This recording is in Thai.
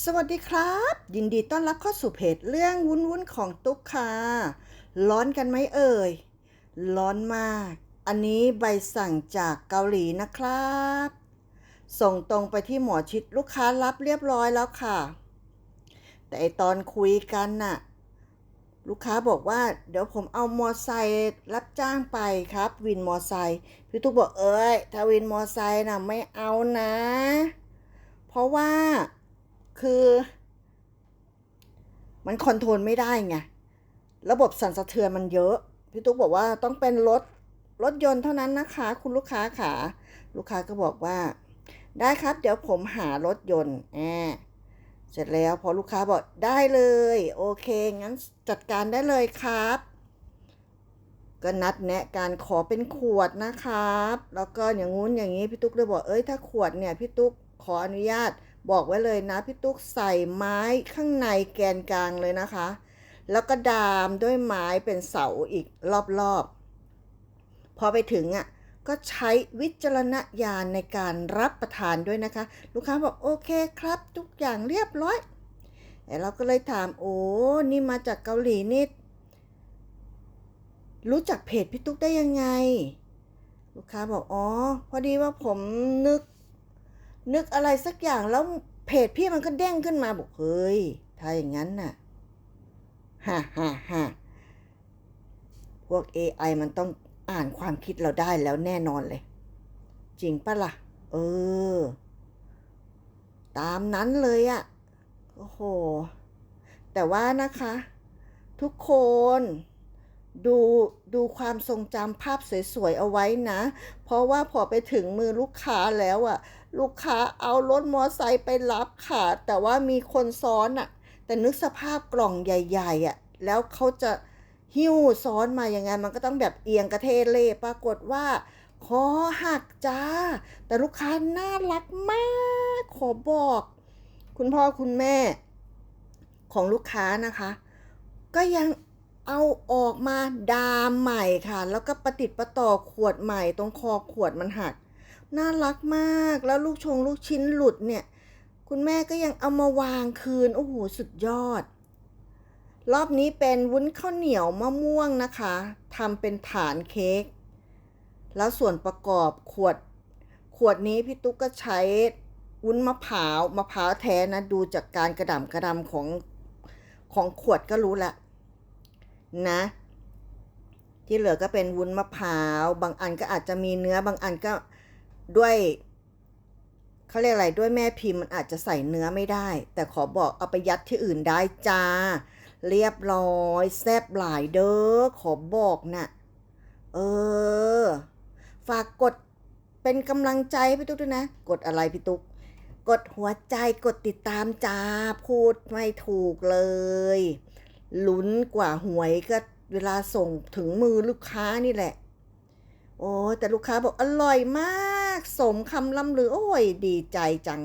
สวัสดีครับ ยินดีต้อนรับเข้าสู่เพจเรื่องวุ้นวุ้นของตุ๊กค่ะร้อนกันไหมเอ่ย ร้อนมาก อันนี้ใบสั่งจากเกาหลีนะครับ ส่งตรงไปที่หมอชิดลูกค้ารับเรียบร้อยแล้วค่ะ แต่ไอตอนคุยกันน่ะ ลูกค้าบอกว่า เดี๋ยวผมเอามอไซค์รับจ้างไปครับ วินมอไซค์พี่ตุ๊กบอกเอ้ยถ้าวินมอไซค์น่ะไม่เอานะ เพราะว่า คือ มันคอนโทรลไม่ได้ไง ระบบสั่นสะเทือนมันเยอะ พี่ตุ๊กบอกว่าต้องเป็นรถรถยนต์เท่านั้นนะคะ คุณลูกค้าขาลูกค้าก็บอกว่า ได้ครับเดี๋ยวผมหารถยนต์แอบเสร็จแล้วพอลูกค้าบอกได้เลย โอเค งั้นจัดการได้เลยครับ ก็นัดแนะการขอเป็นขวดนะครับ แล้วก็อย่างงู้นอย่างนี้พี่ตุ๊กเลยบอกเอ้ยถ้าขวดเนี่ยพี่ตุ๊กขออนุญาต บอกไว้เลยนะพี่ตุ๊กใส่ไม้ข้างในแกนกลางเลยนะคะ แล้วก็ดามด้วยไม้เป็นเสาอีกรอบๆ พอไปถึงอะก็ใช้วิจารณญาณในการรับประทานด้วยนะคะ ลูกค้าบอกโอเคครับ ทุกอย่างเรียบร้อยแต่เราก็เลยถามโอ้นี่มาจากเกาหลีนี่รู้จักเพจพี่ตุ๊กได้ยังไง ลูกค้าบอกอ๋อ พอดีว่าผมนึก นึกอะไรสักอย่างแล้วเพจพี่มันก็เด้งขึ้นมาบอกเฮ้ยถ้าอย่างนั้นน่ะฮ่าฮ่าฮ่าพวก AI มันต้องอ่านความคิดเราได้แล้วแน่นอนเลย จริงปะล่ะ เออ ตามนั้นเลยอะ่ะโอ้โห แต่ว่านะคะ ทุกคน ดูดูความทรงจำภาพสวยๆเอาไว้นะ เพราะว่าพอไปถึงมือลูกค้าแล้วอะลูกค้าเอารถมอไซค์ไปรับค่ะ แต่ว่ามีคนซ้อนอะแต่นึกสภาพกล่องใหญ่ๆอะแล้วเขาจะหิ้วซ้อนมาอยังไงมันก็ต้องแบบเอียงกระเทเล่ปรากฏว่าคอหักจ้า แต่ลูกค้าน่ารักมาก ขอบอก คุณพ่อคุณแม่ของลูกค้านะคะ ก็ยัง เอาออกมาดามใหม่ค่ะ แล้วก็ประติดประต่อขวดใหม่ตรงคอขวดมันหัก น่ารักมากแล้วลูกชงลูกชิ้นหลุดเนี่ย คุณแม่ก็ยังเอามาวางคืน โอ้โห สุดยอด รอบนี้เป็นวุ้นข้าวเหนียวมะม่วงนะคะทำเป็นฐานเค้กแล้วส่วนประกอบขวด ขวดนี้พี่ตุ๊กก็ใช้วุ้นมะพร้าวมะพร้าวแท้นะ ดูจากการกระดำกระดำของของขวดก็รู้ละ นะที่เหลือก็เป็นวุ้นมะพร้าว บางอันก็อาจจะมีเนื้อบางอันก็ด้วยเขาเรียกอะไรด้วยแม่พิมพ์มันอาจจะใส่เนื้อไม่ได้ แต่ขอบอกเอาไปยัดที่อื่นได้จ้า เรียบร้อยแซบหลายเด้อขอบอกนะ่ะเออ ฝากกดเป็นกำลังใจให้พี่ตุ๊กด้วยนะ กดอะไรพี่ตุ๊กกดหัวใจกดติดตามจ้าพูดไม่ถูกเลย ลุ้นกว่าหวยก็เวลาส่งถึงมือลูกค้านี่แหละ โอ้แต่ลูกค้าบอกอร่อยมาก สมคำล่ำลือ โอ้ยดีใจจัง